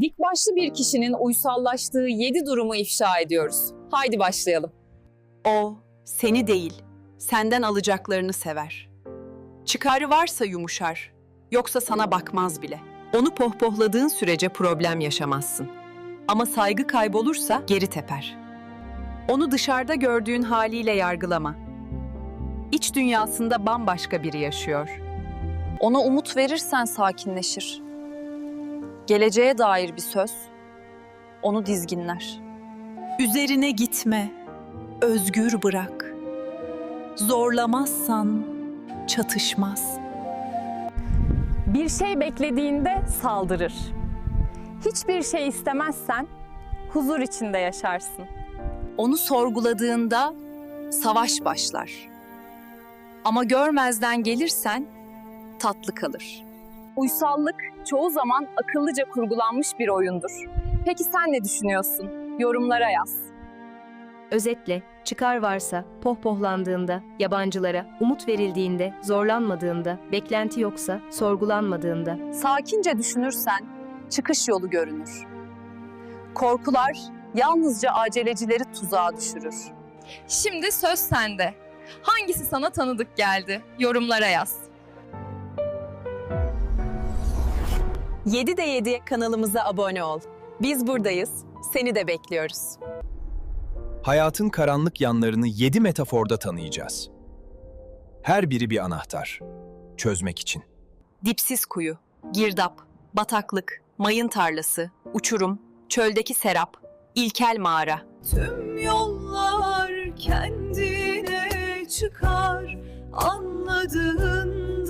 Dik başlı bir kişinin uysallaştığı yedi durumu ifşa ediyoruz. Haydi başlayalım. O seni değil, senden alacaklarını sever. Çıkarı varsa yumuşar, yoksa sana bakmaz bile. Onu pohpohladığın sürece problem yaşamazsın. Ama saygı kaybolursa geri teper. Onu dışarıda gördüğün haliyle yargılama. İç dünyasında bambaşka biri yaşıyor. Ona umut verirsen sakinleşir. Geleceğe dair bir söz onu dizginler. Üzerine gitme, özgür bırak. Zorlamazsan çatışmaz. Bir şey beklediğinde saldırır. Hiçbir şey istemezsen huzur içinde yaşarsın. Onu sorguladığında savaş başlar. Ama görmezden gelirsen tatlı kalır. Uysallık çoğu zaman akıllıca kurgulanmış bir oyundur. Peki sen ne düşünüyorsun? Yorumlara yaz. Özetle, çıkar varsa, pohpohlandığında, yabancılara, umut verildiğinde, zorlanmadığında, beklenti yoksa, sorgulanmadığında, Sakince düşünürsen çıkış yolu görünür. Korkular yalnızca acelecileri tuzağa düşürür. Şimdi söz sende. Hangisi sana tanıdık geldi? Yorumlara yaz. 7 de 7 kanalımıza abone ol. Biz buradayız. Seni de bekliyoruz. Hayatın karanlık yanlarını yedi metaforda tanıyacağız. Her biri bir anahtar. Çözmek için. Dipsiz kuyu, girdap, bataklık, mayın tarlası, uçurum, çöldeki serap, ilkel mağara. Tüm yollar kendine çıkar Anladığın